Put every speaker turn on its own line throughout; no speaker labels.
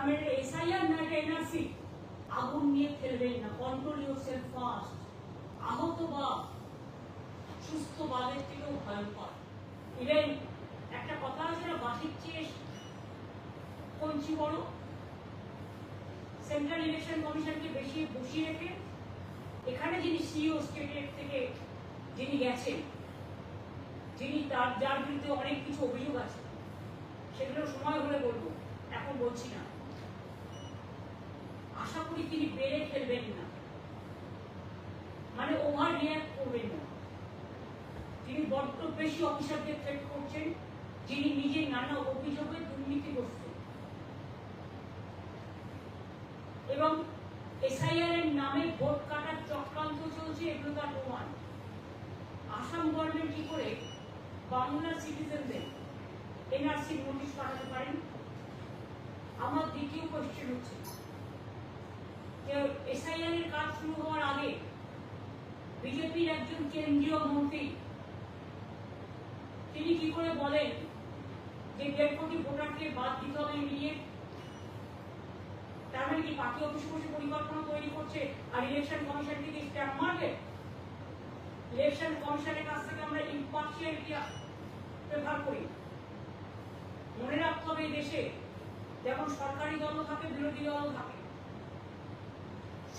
তার মানে এসআইআর না এটা এনআরসি? আগুন নিয়ে খেলবেন না কন্ট্রোল ইউর সেলফ ফাস্ট আহত বা সুস্থ বাদের থেকেও ভয়ঙ্কর। ইভেন একটা কথা আছে না বাসির চেয়ে কঞ্চি বড় সেন্ট্রাল ইলেকশন কমিশনকে বেশি বসিয়ে রেখে, এখানে যিনি সিইও স্টেটের থেকে যিনি গেছেন, যিনি তার, যার বিরুদ্ধে অনেক কিছু অভিযোগ আছে, সেগুলো সময় হলে বলব, এখন বলছি না। আশা করি তিনি বেড়ে খেলবেন না। মানে ওভার রিয়াক্ট করবেন না। তিনি বড্ড বেশি অফিসারদের থ্রেট করছেন, যিনি নিজে নানা অভিযোগে দুর্নীতিগ্রস্ত এবং এসআইআর এর নামে ভোট কাটার চক্রান্ত চলছে এগুলো তার প্রমাণ। আসাম গভর্নমেন্ট কি করে বাংলার সিটিজেনদের এনআরসি নোটিশ পাঠাতে পারেন? আমার দ্বিতীয় কোয়েশ্চেন হচ্ছে এসআইআর কাজ শুরু হওয়ার আগে বিজেপির একজন কেন্দ্রীয় মন্ত্রী, তিনি কি করে বলেন যে দেড় কোটি ভোটারকে বাদ দিতে হবে তার মানে কি অফিসে বসে পরিকল্পনা তৈরি করছে আর ইলেকশন কমিশন থেকে স্ট্যাম্প মারবে? ইলেকশন কমিশনের কাছ থেকে আমরা ইম্পার্শিয়ালিটি প্রেফার করি। মনে রাখতে হবে দেশে যেমন সরকারি দলও থাকে, বিরোধী দলও থাকে।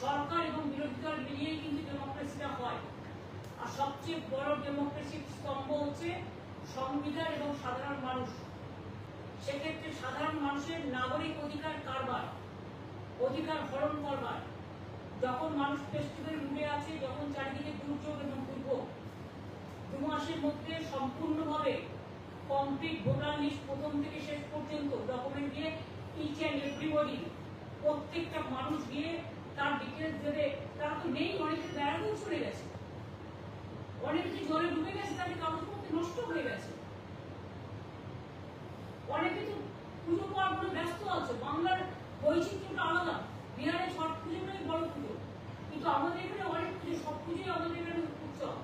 সরকার এবং বিরোধী দল মিলিয়েই কিন্তু ডেমোক্রেসিটা হয়। আর সবচেয়ে বড় ডেমোক্রেসির স্তম্ভ হচ্ছে সংবিধান এবং সাধারণ মানুষ। সেক্ষেত্রে সাধারণ মানুষের নাগরিক অধিকার কারবার, অধিকার হরণ করবার। যখন মানুষ ফেস্টিভ্যাল রুটে আছে, যখন চারিদিকে দুর্যোগ এবং দুর্ভোগ। দু মাসের মধ্যে সম্পূর্ণভাবে কমপ্লিট ভোটার লিস্ট প্রথম থেকে শেষ পর্যন্ত ডকুমেন্ট দিয়ে ইচ অ্যান্ড এভরিবডি প্রত্যেকটা মানুষ গিয়ে তার ডিটেলস দেবে তারা তো নেই, অনেকে বেড়াতেও চলে গেছে। অনেকে জলে ডুবে গেছে, তাদের কাগজপত্র নষ্ট হয়ে গেছে। অনেকে তো পুজো পার্বণে ব্যস্ত আছে, বাংলার বৈচিত্র্যটা আলাদা। বিহারে ছট পুজোটাই বড় পুজো। কিন্তু আমাদের এখানে অনেক পুজো, সব পুজোই আমাদের এখানে উৎসব।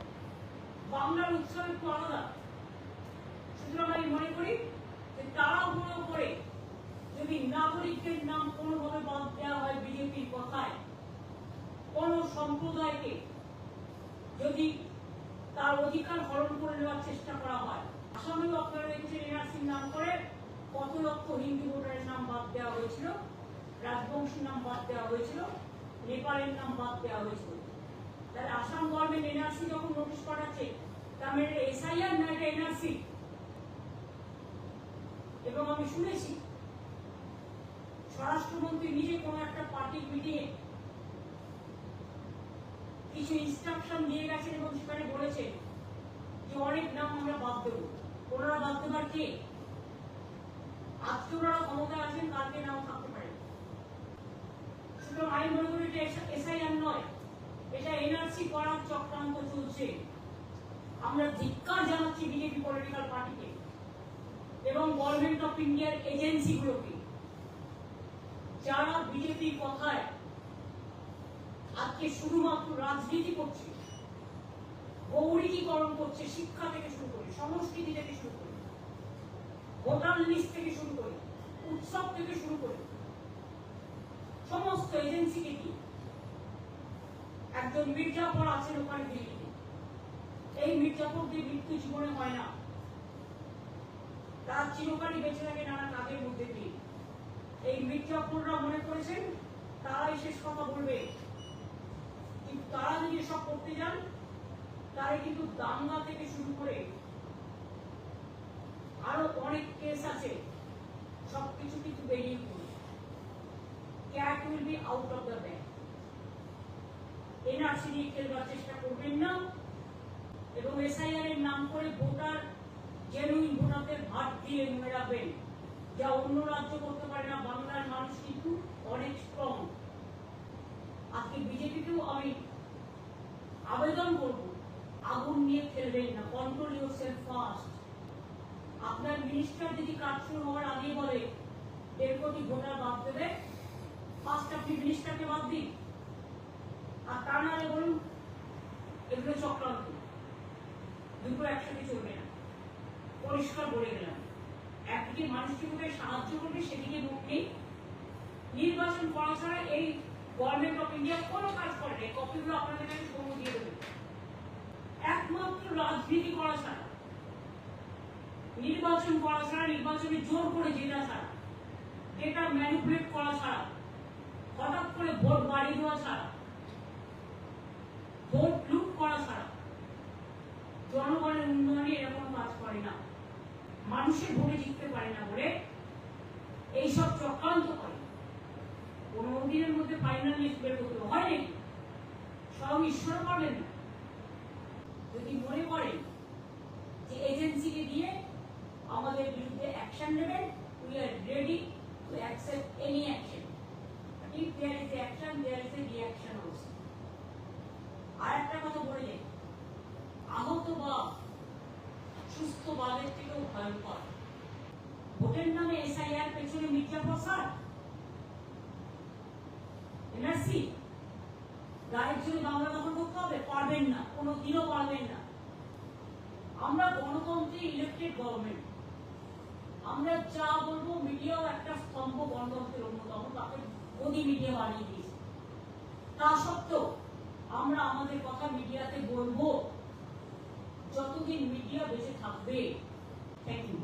বাংলার উৎসব একটু আলাদা সুতরাং আমি মনে করি যে তাড়াহুড়ো করে যদি নাগরিকের নাম কোনোভাবে বাদ দেওয়া হয় বিজেপির কথায় কোন সম্প্রদায়কে যদি তার অধিকার হরণ করে নেওয়ার চেষ্টা করা হয়। আসামেও আপনারা দেখছেন এনআরসির নাম করে। কত লক্ষ হিন্দু ভোটারের নাম বাদ দেওয়া হয়েছিল, রাজবংশীর নাম বাদ দেওয়া হয়েছিল, নেপালের নাম বাদ দেওয়া হয়েছিল। তাহলে আসাম গভর্নমেন্ট এনআরসি যখন নোটিশ পাঠাচ্ছে, তার মানে এসআইআর না এটা এনআরসি? এবং আমি শুনেছি, স্বরাষ্ট্রমন্ত্রী নিজে কোনো একটা পার্টির মিটিংয়ে কিছু ইনস্ট্রাকশন দিয়ে গেছেন এবং সেখানে বলেছেন যে অনেক নাম আমরা বাদ দেবো। ওনারা বাদ দেবার কে? আজকে ওনারা ক্ষমতায় আছেন, কালকে নাও থাকতে পারে। সুতরাং আমি মনে করি এটা এসআইআর নয়। এটা এনআরসি করার চক্রান্ত চলছে। আমরা ধিক্কার জানাচ্ছি বিজেপি পলিটিক্যাল পার্টিকে এবং গভর্নমেন্ট অফ ইন্ডিয়ার এজেন্সিগুলোকে যারা বিজেপির কথায় আজকে শুধুমাত্র রাজনীতি করছে। গৌরীকরণ করছে, শিক্ষা থেকে শুরু করে, সংস্কৃতি থেকে শুরু করে, ভোটার লিস্ট থেকে শুরু করে, উৎসব থেকে শুরু করে, সমস্ত এজেন্সিকে কি একজন মির্জাফর আছেন ওখানে দিল্লিতে। এই মির্জাফরদের মৃত্যু জীবনে হয় না। তারা চিরকালই বেঁচে থাকে নানা কাজের মধ্যে দিয়ে। এই মির্জাফররা মনে করেছেন, তারাই শেষ কথা বলবে। তারা যদি সব করতে যান তারা কিন্তু দাঙ্গা থেকে শুরু করে আরও অনেক কেস আছে, সবকিছু কিন্তু বেরিয়ে পড়বে। Cat will be out of the bag NRC নিয়ে খেলবার চেষ্টা করবেন না এবং এসআইআর এর নাম করে ভোটার জেনুইন ভোটারদের ভাট দিয়ে রাখবেন যা অন্য রাজ্য করতে পারে না, বাংলার মানুষ কিন্তু অনেক স্ট্রং আজকে বিজেপিকেও আমি আবেদন করব। আগুন নিয়ে খেলবেন না। কন্ট্রোল ইউর সেলফ ফাস্ট আপনার মিনিস্টার যদি কাজ শুরু হওয়ার আগে বলে, দেড় কোটি ভোটার বাদ দেবে ফার্স্ট আপনি মিনিস্টারকে বাদ দিন। আর তা নাহলে বলুন, এগুলো চক্রান্ত। দুটো একসাথে চলবে না। পরিষ্কার বলে গেলাম। একদিকে মানুষ কীভাবে সাহায্য করবে, সেদিকে মুখ নেই। নির্বাচন করা ছাড়া এই গভর্নমেন্ট ইন্ডিয়া কোনো কাজ করে কপিগুলো আপনাদের কাছে দিয়ে দেবে। একমাত্র রাজনীতি করা ছাড়া, নির্বাচন করা ছাড়া, নির্বাচনে জোর করে ছাড়া ম্যানিপুলেট করা ছাড়া, হঠাৎ করে ভোট দেওয়া ছাড়া, ভোট লুট করা ছাড়া, জনগণের উন্নয়নে এরা কোনো কাজ করে না। মানুষের ভোটে জিততে পারে না বলে এইসব চক্রান্ত করে। পনেরো দিনের মধ্যে ফাইনাল লিস্ট বের করতে হবে। হয় নাকি? স্বয়ং ঈশ্বর পারবেন না যদি মনে করেন যে এজেন্সিকে দিয়ে আমাদের বিরুদ্ধে অ্যাকশন নেবেন we are ready to accept any action if there is action, there is a reaction also. আর একটা কথা বলে যাই। আহত বা সুস্থ বাদের থেকেও ভয়ঙ্কর। ভোটের নামে এসআইআর পেছনে মির্জা প্রসাদ এনআরসি গায়ের জন্য বাংলা দখল করতে হবে, পারবেন না। কোনো দিনও পারবেন না। আমরা গণতন্ত্রে ইলেকটেড গভর্নমেন্ট আমরা যা বলব, মিডিয়াও একটা স্তম্ভ গণতন্ত্রের অন্যতম, তাকে গদি মিডিয়া বানিয়ে দিয়েছে। তা সত্ত্বেও আমরা আমাদের কথা মিডিয়াতে বলব, যতদিন মিডিয়া বেঁচে থাকবে থ্যাংক ইউ